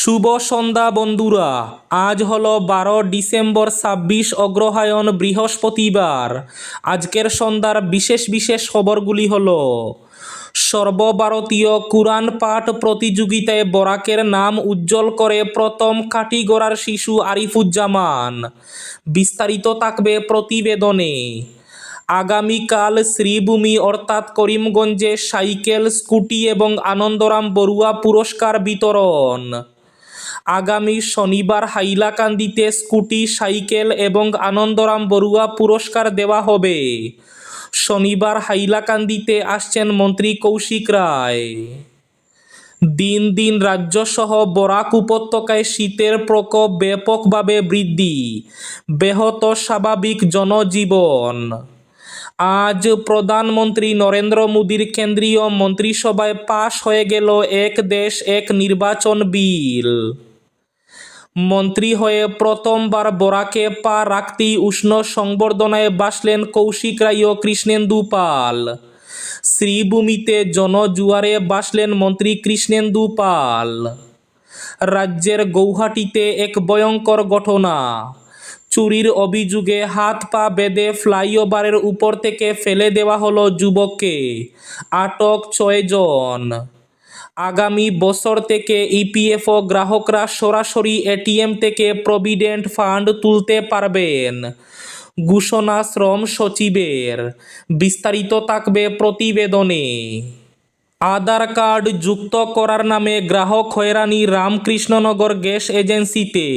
শুভ সন্ধ্যা বন্ধুরা। আজ হলো বারো ডিসেম্বর ছাব্বিশ অগ্রহায়ণ বৃহস্পতিবার। আজকের সন্ধ্যার বিশেষ বিশেষ খবরগুলি হলো, সর্বভারতীয় কুরআন পাঠ প্রতিযোগিতায় বরাকের নাম উজ্জ্বল করে প্রথম কাটিগড়ার শিশু আরিফুজ্জামান। বিস্তারিত থাকবে প্রতিবেদনে। আগামীকাল শ্রীভূমি অর্থাৎ করিমগঞ্জে সাইকেল, স্কুটি এবং আনন্দরাম বড়ুয়া পুরস্কার বিতরণ। আগামী শনিবার হাইলাকান্দিতে স্কুটি, সাইকেল এবং আনন্দরাম বড়ুয়া পুরস্কার দেওয়া হবে। শনিবার হাইলাকান্দিতে আসছেন মন্ত্রী কৌশিক রায়। দিন দিন রাজ্যসহ বরাক উপত্যকায় শীতের প্রকোপ ব্যাপকভাবে বৃদ্ধি। ব্যাহত স্বাভাবিক জনজীবন। আজ প্রধানমন্ত্রী নরেন্দ্র মোদীর কেন্দ্রীয় মন্ত্রিসভায় পাশ হয়ে গেল এক দেশ, এক নির্বাচন বিল। মন্ত্রী হয়ে প্রথমবার বরাকে পা রাখতেই উষ্ণ সংবর্ধনায় বাসলেন কৌশিক রায় ও কৃষ্ণেন্দু পাল। শ্রীভূমিতে জনজুয়ারে বাসলেন মন্ত্রী কৃষ্ণেন্দু পাল। রাজ্যের গৌহাটিতে এক ভয়ঙ্কর ঘটনা। চুরির অভিযোগে হাত পা বেঁধে ফ্লাইওভারের উপর থেকে ফেলে দেওয়া হলো যুবককে। আটক ছয়জন আগামী বছর থেকে ইপিএফও গ্রাহকরা সরাসরি এটিএম থেকে প্রভিডেন্ট ফান্ড তুলতে পারবেন। ঘোষণা শ্রম সচিবের। বিস্তারিত থাকবে প্রতিবেদনে। আধার কার্ড যুক্ত করার নামে গ্রাহক হয়রানি রামকৃষ্ণনগর গ্যাস এজেন্সিতে।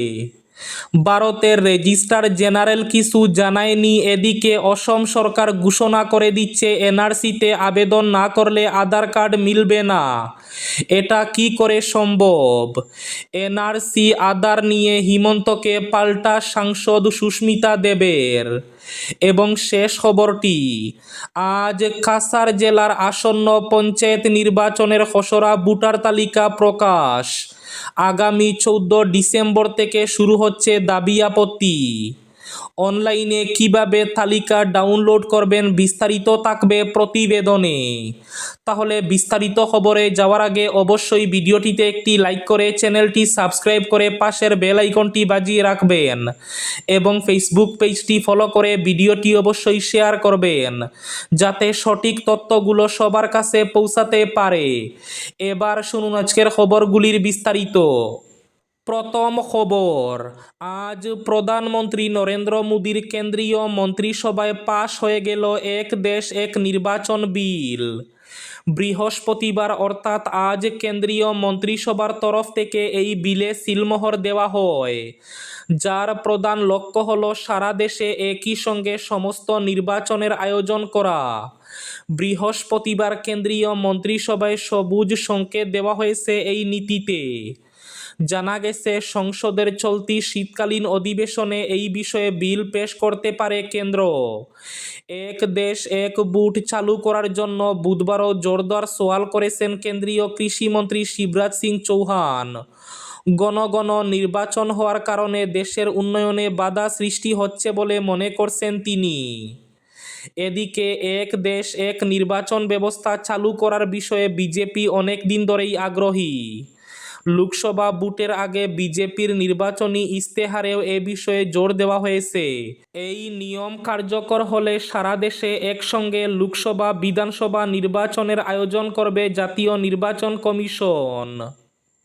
ভারতের রেজিস্ট্রার জেনারেল কিছু জানায়নি, এদিকে অসম সরকার ঘোষণা করে দিচ্ছে, এনআরসিতে আবেদন না করলে আধার কার্ড মিলবে না। এটা কি করে সম্ভব? এনআরসি আদার নিয়ে হিমন্তকে পাল্টা সাংসদ সুস্মিতা দেবের। এবং শেষ খবরটি, আজ কাসার জেলার আসন্ন পঞ্চায়েত নির্বাচনের খসড়া ভোটার তালিকা প্রকাশ। আগামী চৌদ্দ ডিসেম্বর থেকে শুরু হচ্ছে দাবি আপত্তি। অনলাইনে কীভাবে তালিকা ডাউনলোড করবেন বিস্তারিত থাকবে প্রতিবেদনে। তাহলে বিস্তারিত খবরে যাওয়ার আগে অবশ্যই ভিডিওটিতে একটি লাইক করে চ্যানেলটি সাবস্ক্রাইব করে পাশের বেল আইকনটি বাজিয়ে রাখবেন এবং ফেসবুক পেজটি ফলো করে ভিডিওটি অবশ্যই শেয়ার করবেন, যাতে সঠিক তথ্যগুলো সবার কাছে পৌঁছাতে পারে। এবার শুনুন আজকের খবরগুলির বিস্তারিত। প্রথম খবর, আজ প্রধানমন্ত্রী নরেন্দ্র মোদীর কেন্দ্রীয় মন্ত্রিসভায় পাশ হয়ে গেল এক দেশ, এক নির্বাচন বিল। বৃহস্পতিবার অর্থাৎ আজ কেন্দ্রীয় মন্ত্রিসভার তরফ থেকে এই বিলে সিলমোহর দেওয়া হয়, যার প্রধান লক্ষ্য হল সারা দেশে একই সঙ্গে সমস্ত নির্বাচনের আয়োজন করা। বৃহস্পতিবার কেন্দ্রীয় মন্ত্রিসভায় সবুজ সংকেত দেওয়া হয়েছে এই নীতিতে। জানা গেছে, সংসদের চলতি শীতকালীন অধিবেশনে এই বিষয়ে বিল পেশ করতে পারে কেন্দ্র। এক দেশ এক বুট চালু করার জন্য বুধবারও জোরদার সোয়াল করেছেন কেন্দ্রীয় কৃষিমন্ত্রী শিবরাজ সিং চৌহান। গণ গণ নির্বাচন হওয়ার কারণে দেশের উন্নয়নে বাধা সৃষ্টি হচ্ছে বলে মনে করছেন তিনি। এদিকে এক দেশ এক নির্বাচন ব্যবস্থা চালু করার বিষয়ে বিজেপি অনেক দিন ধরেই আগ্রহী। লোকসভা বুটের আগে বিজেপির নির্বাচনী ইস্তেহারেও এ বিষয়ে জোর দেওয়া হয়েছে। এই নিয়ম কার্যকর হলে সারা দেশে একসঙ্গে লোকসভা বিধানসভা নির্বাচনের আয়োজন করবে জাতীয় নির্বাচন কমিশন।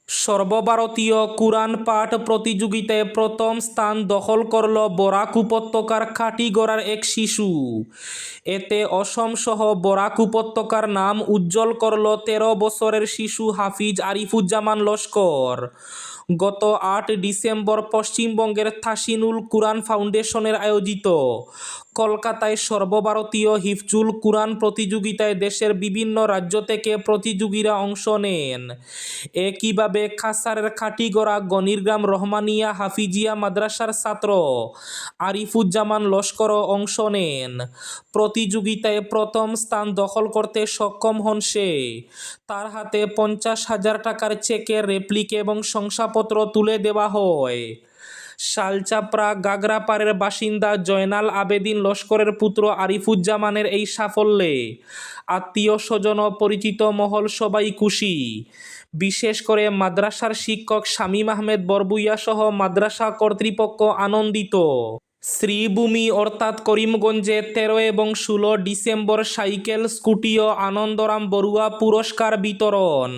সর্বভারতীয় কুরআন পাঠ প্রতিযোগিতায় প্রথম স্থান দখল করল বরাক উপত্যকার কাটিগড়ার এক শিশু। এতে অসম সহ বরাক উপত্যকার নাম উজ্জ্বল করল তেরো বছরের শিশু হাফিজ আরিফুজ্জামান লস্কর। গত আট ডিসেম্বর পশ্চিমবঙ্গের থাসিনুল কুরআন ফাউন্ডেশনের আয়োজিত কলকাতায় সর্বভারতীয় হিফজুল কুরআন প্রতিযোগিতায় দেশের বিভিন্ন রাজ্য থেকে প্রতিযোগীরা অংশ নেন। একইভাবে খাসারের খাটিগড়া, গনিরগ্রাম রহমানিয়া, হাফিজিয়া মাদ্রাসার ছাত্র আরিফুজ্জামান লস্করও অংশ নেন। প্রতিযোগিতায় প্রথম স্থান দখল করতে সক্ষম হন সে। তার হাতে পঞ্চাশ হাজার টাকার চেকের রেপ্লিক এবং শংসাপত্র তুলে দেওয়া হয়। শালচাপড়া গাগরাপাড়ের বাসিন্দা জয়নাল আবেদিন লস্করের পুত্র আরিফুজ্জামানের এই সাফল্যে আত্মীয় স্বজন পরিচিত মহল সবাই খুশি। বিশেষ করে মাদ্রাসার শিক্ষক শামীম আহমেদ বরবুইয়া সহ মাদ্রাসা কর্তৃপক্ষ আনন্দিত। শ্রীভূমি অর্থাৎ করিমগঞ্জে তেরো এবং ষোলো ডিসেম্বর সাইকেল, স্কুটি ও আনন্দরাম বড়ুয়া পুরস্কার বিতরণ।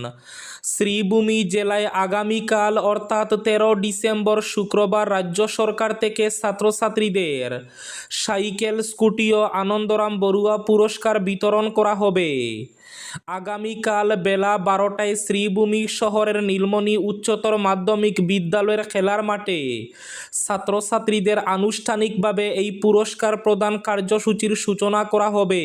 শ্রীভূমি জেলায় আগামীকাল অর্থাৎ তেরো ডিসেম্বর শুক্রবার রাজ্য সরকার থেকে ছাত্রছাত্রীদের সাইকেল, স্কুটি ও আনন্দরাম বড়ুয়া পুরস্কার বিতরণ করা হবে। আগামীকাল বেলা বারোটায় শ্রীভূমি শহরের নীলমণি উচ্চতর মাধ্যমিক বিদ্যালয়ের খেলার মাঠে ছাত্রছাত্রীদের আনুষ্ঠানিকভাবে এই পুরস্কার প্রদান কার্যসূচির সূচনা করা হবে।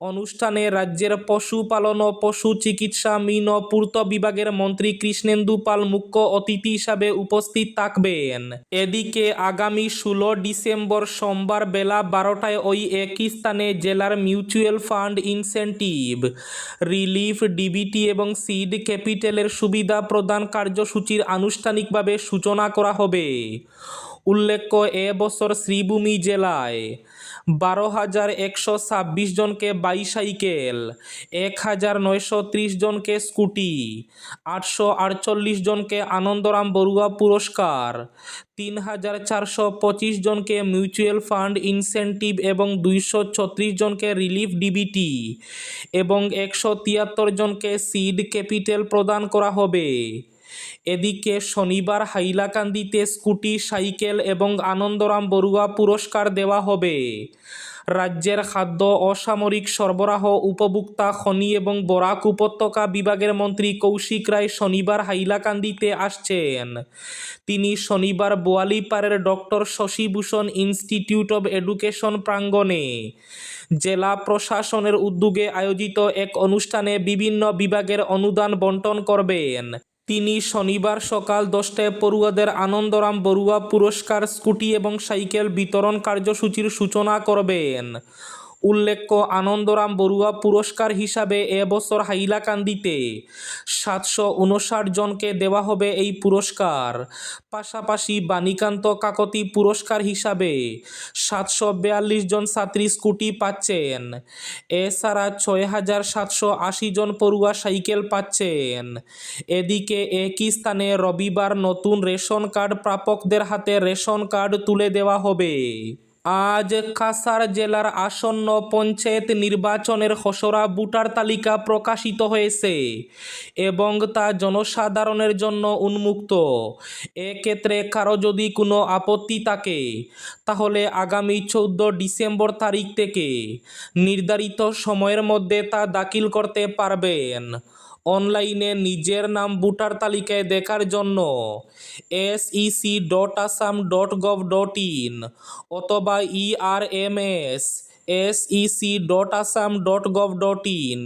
অনুষ্ঠানে রাজ্যের পশুপালন ও পশু চিকিৎসা মিন ও পূর্ত বিভাগের মন্ত্রী কৃষ্ণেন্দু পাল মুখ্য অতিথি হিসাবে উপস্থিত থাকবেন। এদিকে আগামী ষোলো ডিসেম্বর সোমবার বেলা বারোটায় ওই একই স্থানে জেলার mutual fund incentive, relief, DBT এবং সিড ক্যাপিটালের সুবিধা প্রদান কার্যসূচির আনুষ্ঠানিকভাবে সূচনা করা হবে। উল্লেখ্য, এ বছর শ্রীভূমি জেলায় বারো হাজার একশো ছাব্বিশ জনকে বাইসাইকেল এক হাজার নয়শো ত্রিশ জনকে স্কুটি, আটশো আটচল্লিশ জনকে আনন্দরাম বড়ুয়া পুরস্কার, তিন হাজার চারশো পঁচিশ জনকে মিউচুয়াল ফান্ড ইনসেন্টিভ এবং দুইশো ছত্রিশ জনকে রিলিফ ডিবিটি এবং একশো তিয়াত্তর জনকে সিড ক্যাপিটাল প্রদান করা হবে। এদিকে শনিবার হাইলাকান্দিতে স্কুটি, সাইকেল এবং আনন্দরাম বড়ুয়া পুরস্কার দেওয়া হবে। রাজ্যের খাদ্য, অসামরিক সরবরাহ উপভোক্তা খনি এবং বরাক উপত্যকা বিভাগের মন্ত্রী কৌশিক রায় শনিবার হাইলাকান্দিতে আসছেন। তিনি শনিবার বোয়ালিপাড়ের doctor Shashibhushan institute of education প্রাঙ্গণে জেলা প্রশাসনের উদ্যোগে আয়োজিত এক অনুষ্ঠানে বিভিন্ন বিভাগের অনুদান বন্টন করবেন। তিনি শনিবার সকাল দশটায় পড়ুয়াদের আনন্দরাম বড়ুয়া পুরস্কার, স্কুটি এবং সাইকেল বিতরণ কার্যসূচির সূচনা করবেন। উল্লেখ্য, আনন্দরাম বড়ুয়া পুরস্কার হিসাবে এবছর হাইলাকান্দিতে সাতশো উনষাট জনকে দেওয়া হবে এই পুরস্কার। পাশাপাশি বাণীকান্ত কাকতি পুরস্কার হিসাবে সাতশো বিয়াল্লিশ জন ছাত্রী স্কুটি পাচ্ছেন। এছাড়া ছয় হাজার সাতশো আশি জন পড়ুয়া সাইকেল পাচ্ছেন। এদিকে একই স্থানে রবিবার নতুন রেশন কার্ড প্রাপকদের হাতে রেশন কার্ড তুলে দেওয়া হবে। আজ কাসার জেলার আসন্ন পঞ্চায়েত নির্বাচনের খসড়া ভোটার তালিকা প্রকাশিত হয়েছে এবং তা জনসাধারণের জন্য উন্মুক্ত। এক্ষেত্রে কারও যদি কোনো আপত্তি থাকে, তাহলে আগামী চৌদ্দ ডিসেম্বর তারিখ থেকে নির্ধারিত সময়ের মধ্যে তা দাখিল করতে পারবেন। অনলাইনে নিজের নাম ভোটার তালিকায় দেখার জন্য SEC dot Assam dot gov dot in অথবা E ERMS SEC dot Assam dot gov dot in.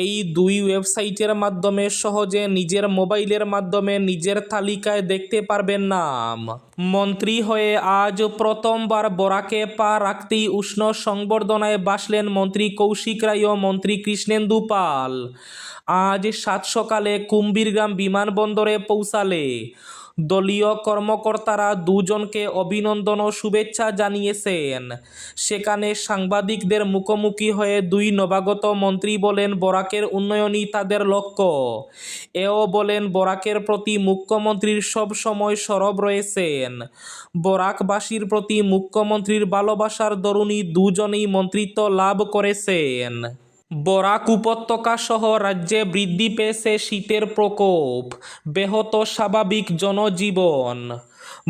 এই দুই ওয়েবসাইটের মাধ্যমে সহজে নিজের মোবাইলের মাধ্যমে নিজের তালিকায় দেখতে পারবেন নাম। মন্ত্রী হয়ে আজ প্রথমবার বরাকে পা রাখতেই উষ্ণ সংবর্ধনায় বাসলেন মন্ত্রী কৌশিক রায় ও মন্ত্রী কৃষ্ণেন্দু পাল। আজ সাত সকালে কুম্ভীরগ্রাম বিমানবন্দরে পৌঁছালে। দলীয় কর্মকর্তারা দুজনকে অভিনন্দন ও শুভেচ্ছা জানিয়েছেন। সেখানে সাংবাদিকদের মুখোমুখি হয়ে দুই নবাগত মন্ত্রী বলেন, বরাকের উন্নয়নই তাদের লক্ষ্য। এও বলেন, বরাকের প্রতি মুখ্যমন্ত্রীর সব সময় সরব রয়েছেন। বরাকবাসীর প্রতি মুখ্যমন্ত্রীর ভালোবাসার দরুনই দুজনেই মন্ত্রিত্ব লাভ করেছেন। বরাক উপত্যকা সহ রাজ্যে বৃদ্ধি পেয়েছে শীতের প্রকোপ। ব্যাহত স্বাভাবিক জনজীবন।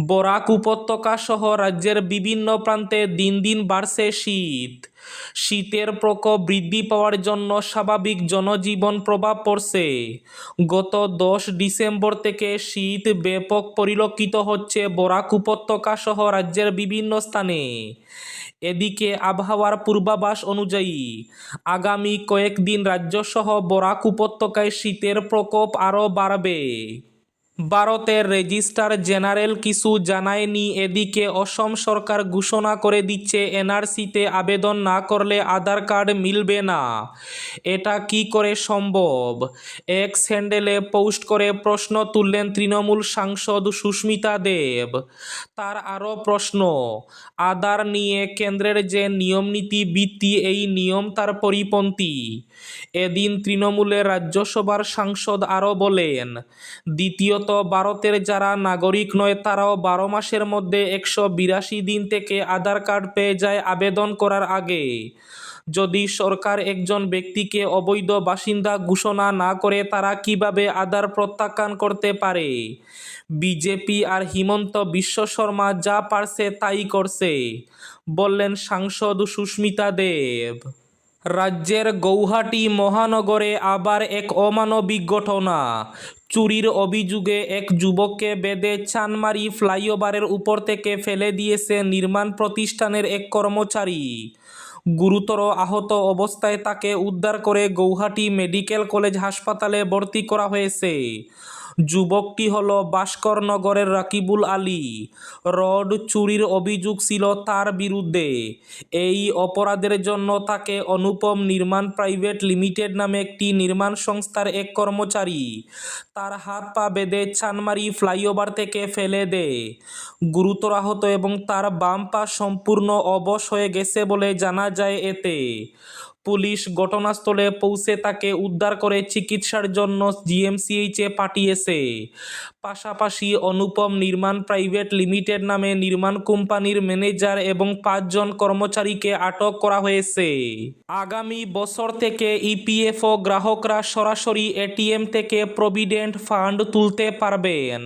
বরাক উপত্যকা সহ রাজ্যের বিভিন্ন প্রান্তে দিন দিন বাড়ছে শীত। শীতের প্রকোপ বৃদ্ধি পাওয়ার জন্য স্বাভাবিক জনজীবন প্রভাব পড়ছে। গত দশ ডিসেম্বর থেকে শীত ব্যাপক পরিলক্ষিত হচ্ছে বরাক উপত্যকা সহ রাজ্যের বিভিন্ন স্থানে। এদিকে আবহাওয়ার পূর্বাভাস অনুযায়ী, আগামী কয়েকদিন রাজ্যসহ বরাক উপত্যকায় শীতের প্রকোপ আরও বাড়বে। ভারতের রেজিস্ট্রার জেনারেল কিছু জানায়নি। এদিকে অসম সরকার ঘোষণা করে দিচ্ছে, এনআরসিতে আবেদন না করলে আধার কার্ড মিলবে না। এটা কি করে সম্ভব? এক্স হ্যান্ডেলে পোস্ট করে প্রশ্ন তুললেন তৃণমূল সাংসদ সুস্মিতা দেব। তার আরও প্রশ্ন, আধার নিয়ে কেন্দ্রের যে নিয়মনীতি, বৃত্তি, এই নিয়ম তার পরিপন্থী। এদিন তৃণমূলের রাজ্যসভার সাংসদ আরও বলেন, দ্বিতীয়ত ভারতের যারা নাগরিক নয়, তারাও বারো মাসের মধ্যে একশো বিরাশি দিন থেকে আধার কার্ড পেয়ে যায় আবেদন করার আগে। যদি সরকার একজন ব্যক্তিকে অবৈধ বাসিন্দা ঘোষণা না করে, তারা কীভাবে আধার প্রত্যাখ্যান করতে পারে? বিজেপি আর হিমন্ত বিশ্ব শর্মা যা পারছে তাই করছে, বললেন সাংসদ সুস্মিতা দেব। রাজ্যের গৌহাটি মহানগরে আবার এক অমানবিক ঘটনা চুরির অভিযোগে এক যুবককে বেদে চানমারি ফ্লাইওভারের উপর থেকে ফেলে দিয়েছে নির্মাণ প্রতিষ্ঠানের এক কর্মচারী। গুরুতর আহত অবস্থায় তাকে উদ্ধার করে গৌহাটি মেডিকেল কলেজ হাসপাতালে ভর্তি করা হয়েছে। যুবকটি হল ভাস্করনগরের রাকিবুল আলী। রড চুরির অভিযোগ ছিল তার বিরুদ্ধে। এই অপরাধের জন্য তাকে অনুপম নির্মাণ প্রাইভেট লিমিটেড নামে একটি নির্মাণ সংস্থার এক কর্মচারী তার হাত পা বেঁধে চানমারি ফ্লাইওভার থেকে ফেলে দেয় গুরুতর আহত এবং তার বাম পা সম্পূর্ণ অবশ হয়ে গেছে বলে জানা যায় এতে। পুলিশ ঘটনাস্থলে পৌঁছে তাকে উদ্ধার করে চিকিৎসার জন্য জিএমসিএইচে পাঠিয়েছে। পাশাপাশি অনুপম নির্মাণ প্রাইভেট লিমিটেড নামে নির্মাণ কোম্পানির ম্যানেজার এবং পাঁচজন কর্মচারীকে আটক করা হয়েছে। আগামী বছর থেকে ইপিএফও গ্রাহকরা সরাসরি এটিএম থেকে প্রভিডেন্ট ফান্ড তুলতে পারবেন।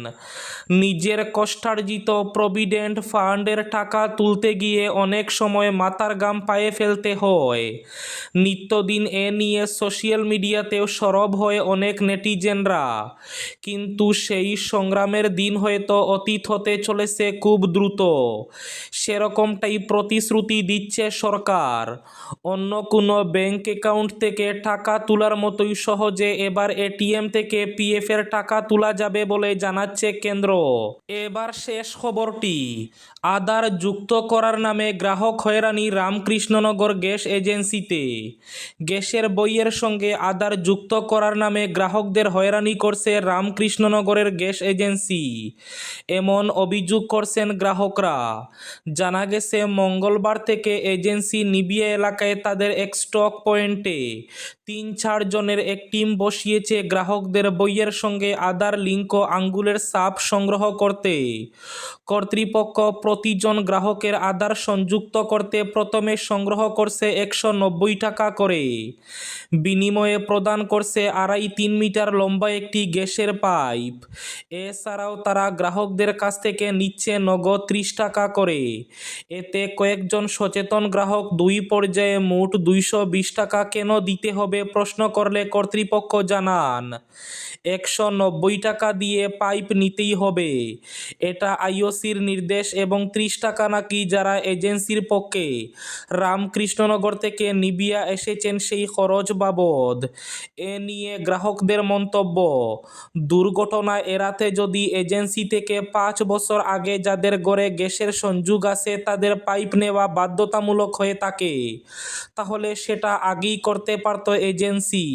নিজের কষ্টার্জিত প্রভিডেন্ট ফান্ডের টাকা তুলতে গিয়ে অনেক সময় মাথার গাম পায়ে ফেলতে হয়। নিত্যদিন এ নিয়ে সোশ্যাল মিডিয়াতেও সরব হয় অনেক নেটিজেনরা। কিন্তু সেই সংগ্রামের দিন হয়তো অতীত হতে চলেছে খুব দ্রুত। সেরকমটাই প্রতিশ্রুতি দিচ্ছে সরকার। অন্য কোনো ব্যাংক অ্যাকাউন্ট থেকে টাকা তোলার মতোই সহজে এবার এটিএম থেকে পিএফ এর টাকা তোলা যাবে বলে জানাচ্ছে কেন্দ্র। এবার শেষ খবরটি, আধার যুক্ত করার নামে গ্রাহক হয়রানি রামকৃষ্ণনগর গ্যাস এজেন্সিতে। গ্যাসের বইয়ের সঙ্গে আধার যুক্ত করার নামে গ্রাহকদের হয়রানি করছে রামকৃষ্ণনগরের গ্যাস এজেন্সি। এমন অভিযোগ করছেন গ্রাহকরা। জানা গেছে, মঙ্গলবার থেকে এজেন্সি নিবিয়া এলাকায় তাদের এক স্টক পয়েন্টে তিন চার জনের এক টিম বসিয়েছে গ্রাহকদের বইয়ের সঙ্গে আধার লিঙ্ক ও আঙ্গুলের সাপ সংগ্রহ করতে। কর্তৃপক্ষ প্রতিজন গ্রাহকের আধার সংযুক্ত করতে প্রথমে সংগ্রহ করছে একশো নব্বই টাকা করে। বিনিময়ে প্রদান করছে আড়াই তিন মিটার লম্বা একটি গ্যাসের পাইপ। এছাড়াও তারা গ্রাহকদের কাছ থেকে নিচ্ছে নগদ ত্রিশ টাকা করে। এতে কয়েকজন সচেতন গ্রাহক দুই পর্যায়ে মোট দুইশো বিশ টাকা কেন দিতে হবে প্রশ্ন করলে কর্তৃপক্ষ জানান একশো নব্বই টাকা দিয়ে পাইপ নিতেই হবে। এটা আইওসির নির্দেশ এবং ত্রিশ টাকা নাকি যারা এজেন্সির পক্ষে রামকৃষ্ণনগর থেকে নিবিয়া এসেছেন সেই খরচ বাবদ। এ নিয়ে গ্রাহকদের মন্তব্য, দুর্ঘটনা এড়াতে যদি এজেন্সি থেকে পাঁচ বছর আগে যাদের গড়ে গ্যাসের সংযোগ আছে তাদের পাইপ নেওয়া বাধ্যতামূলক হয়ে থাকে, তাহলে সেটা আগেই করতে পারত এজেন্সি।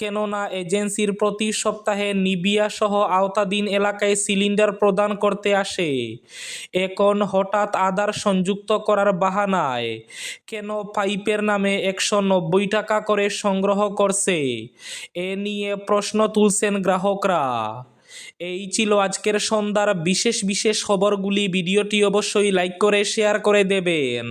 কেননা এজেন্সির প্রতি সপ্তাহে নিবিয়া সহ আওতাধীন এলাকায় সিলিন্ডার প্রদান করতে আসে। এখন হঠাৎ আধার সংযুক্ত করার বাহানায় কেন পাইপের নামে একশো নব্বই টাকা করে সংগ্রহ করছে? এ নিয়ে প্রশ্ন তুলছেন গ্রাহকরা। এই ছিল আজকের সন্ধ্যার বিশেষ বিশেষ খবরগুলি। ভিডিওটি অবশ্যই লাইক করে, শেয়ার করে দেবেন।